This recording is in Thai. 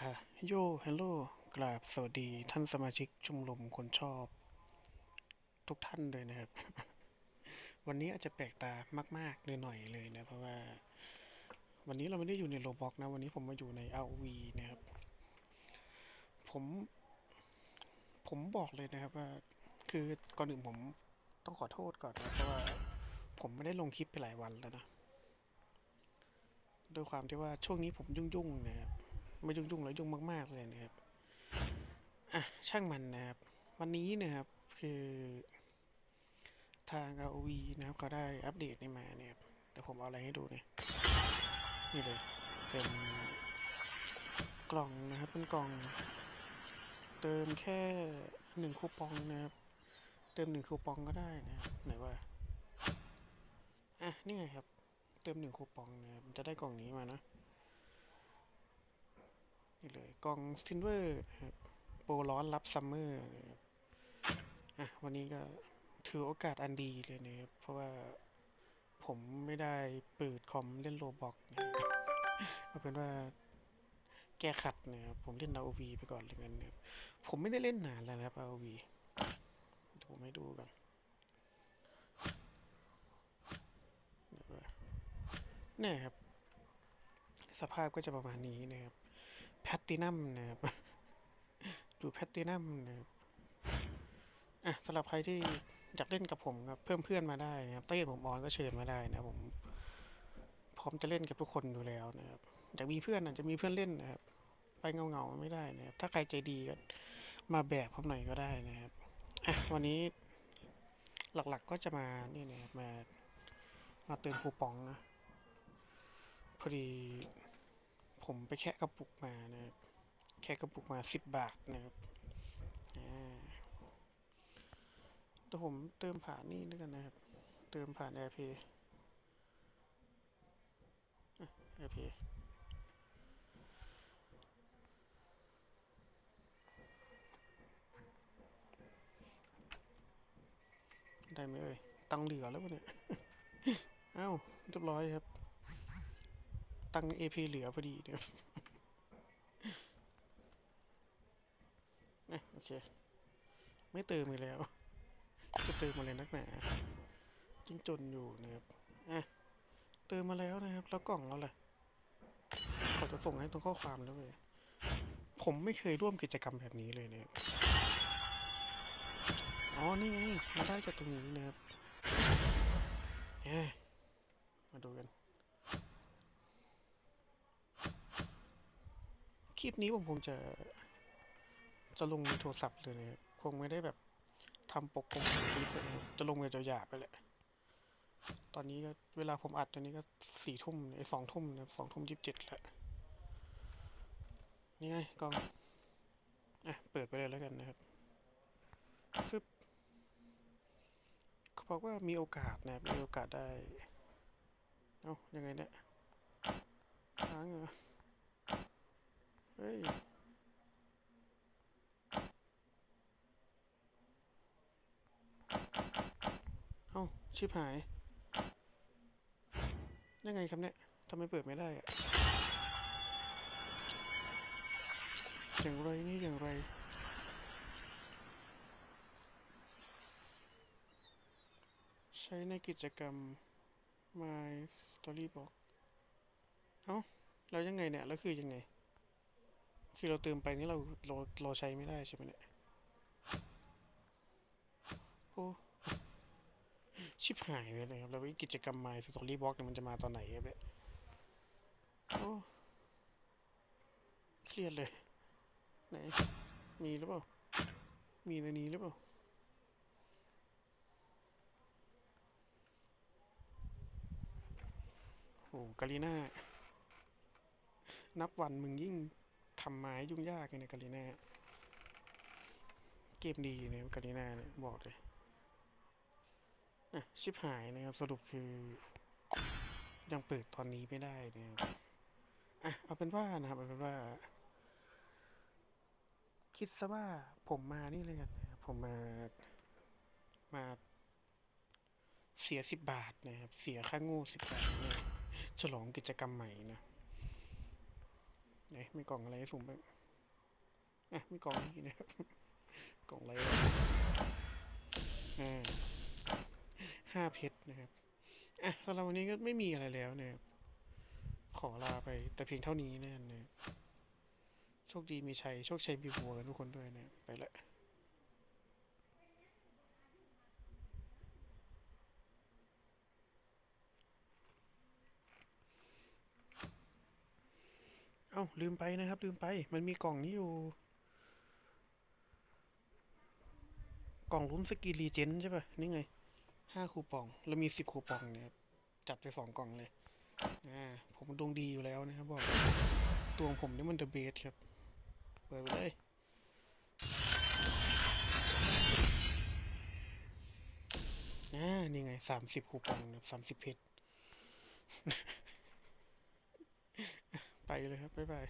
อะโยฮัลโหลกราบสวัสดีท่านสมาชิกชมรมคนชอบ ทุกท่านเลยนะครับ วันนี้อาจจะแปลกตามากๆเลยหน่อยเลยนะ เพราะว่า วันนี้เราไม่ได้อยู่ในโรบอกนะ วันนี้ผมมาอยู่ใน ROV นะครับ ผม ผมบอกเลยนะครับว่า คือก่อนอื่นผมต้องขอโทษก่อนนะเพราะว่า ผมไม่ได้ลงคลิปไปหลายวันแล้วนะด้วยความที่ว่าช่วงนี้ผมยุ่งๆนะครับ ไม่ยุ่งๆแล้วยุ่งมากๆเลยนะครับอะช่างมันนะครับ วันนี้นะครับคือทาง ROV นะครับเขาได้อัปเดตนี้มาเนี่ยเดี๋ยวผมเอาอะไรให้ดูเนี่ยนี่เลยเป็นกล่องนะครับเป็นกล่อง เติมแค่หนึ่งคูปองนะครับ เติมหนึ่งคูปองก็ได้นะไหนว่าอะนี่ไงครับ เติมหนึ่งคูปองนะครับมันจะได้กล่องนี้มานะ นี่เลยกล่องซินเวอร์นะครับโปรร้อนรับซัมเมอร์นะครับอะวันนี้ก็ถือโอกาสอันดีเลยนะครับเพราะว่าผมไม่ได้เปิดคอมเล่นโลบอกนะครับเอาเป็นว่าแก้ขัดนะครับผมเล่น ROV ไปก่อนเลยกันนะครับผมไม่ได้เล่นนานแล้วนะครับ ROV เดี๋ยวผมให้ดูกันเดี๋ยวก่อนเนี่ยครับ สภาพก็จะประมาณนี้นะครับ แพตตินัมนะครับดูแพตตินัมนะครับอะสำหรับใครที่อยากเล่นกับผมครับเพิ่มเพื่อนมาได้นะครับเต้ผมออนก็เชิญมาได้นะผมพร้อมจะเล่นกับทุกคนอยู่แล้วนะครับอยากมีเพื่อนอาจจะมีเพื่อนเล่นนะครับ ไปเงาเงาๆไม่ได้นะครับถ้าใครใจดีก็มาแบกผมหน่อยก็ได้นะครับอะวันนี้หลักๆก็จะมานี่นะครับมามาเติมคูปองนะพอดี ผมไปแคะกระปุกมานะครับ แค่กระปุกมาสิบบาทนะครับอ่าแต่ผมเติมผ่านนี่ด้วยกันนะครับ เติมผ่าน AirPay อะ AirPay ได้ไหมเอ่ย ตังเหลือแล้วปะเนี่ย เอ้าเรียบร้อยครับ ตังค์ใน AP เหลือพอดีเนี่ยนะโอเค ไม่เติมอีกแล้ว จะเติมอะไรนักหนายิ่งจนอยู่นะครับอะเติมมาแล้วนะครับ แล้วกล่องเราล่ะเขาจะส่งให้ตรงข้อความแล้วเลยผมไม่เคยร่วมกิจกรรมแบบนี้เลยเนะครับอ๋อ นี่ไงมาได้จากตรงนี้นะครับเอ้มาดูกัน ลิปนี้ผมคงจะจะลงในโทรศัพท์เลยนะครับคงไม่ได้แบบทำปกกงคลิปเลยจะลงในหยาบไปแหละ ตอนนี้ก็เวลาผมอัดตอนนี้ก็สี่ทุ่มไอ้สองทุ่มนะสองทุ่มยี่สิบเจ็ดแหล้วนี่ไงกล้องอะเปิดไปเลยแล้วกันนะครับฟึบเขาบอกว่ามีโอกาสนะครับมีโอกาสได้ เอ้ายังไงเนี่ยค้างเหรอ เฮ้ยเอ้าชิบหาย ยังไงครับเนี่ยทำไมเปิดไม่ได้อะอย่างไรนี่อย่างไรใช้ในกิจกรรม My Storybox เอ้า แล้วยังไงเนี่ย แล้วคือยังไง คือเราเติมไปนี่เราเราเราใช้ไม่ได้ใช่ไหมเนี่ยโอ้ชิบหายเลยครับ แล้วไอ้กิจกรรม My Story Box เนี่ยมันจะมาตอนไหนครับเนี่ยโอ้เครียดเลย ไหน มีหรือเปล่า มีในนี้หรือเปล่าโอ้กาลีน่า นับวันมึงยิ่ง ทำไม้ยุ่งยากเลยนะกาลิน่าเกมดีเนี่ยกาลิน่าเนี่ยบอกเลยอะชิบหายนะครับสรุปคือ ยังเปิดตอนนี้ไม่ได้นะครับอะเอาเป็นว่านะครับเอาเป็นว่า คิดซะว่าผมมานี่เลยกันนะครับผมมามาเสียสิบบาทนะครับ เสียค่าโง่สิบบาทเนี่ยฉลองกิจกรรมใหม่นะ ไหนมีกล่องอะไรสุ่มบ้างอะมีกล่องนี้นะครับกล่องอะไรอ่าห้าเพชรนะครับอะสำหรับวันนี้ก็ไม่มีอะไรแล้วนะครับขอลาไปแต่เพียงเท่านี้นะนะครับโชคดีมีชัย โชคชัยมีบัวกันทุกคนด้วยนะ ไปละ เอ้าลืมไปนะครับ ลืมไป มันมีกล่องนี้อยู่ กล่องลุ้นสกีรีเจนใช่ป่ะ นี่ไงห้าคูปองแล้วมีสิบคูปองเนี่ยจับไปสองกล่องเลย อ่า ผมดวงดีอยู่แล้วนะครับบอกตัวผมนี่มันเดอะเบสครับ เปิดไปเลยอ่า นี่ไงสามสิบคูปองสามสิบเพชร ไปเลยครับ บ๊ายบาย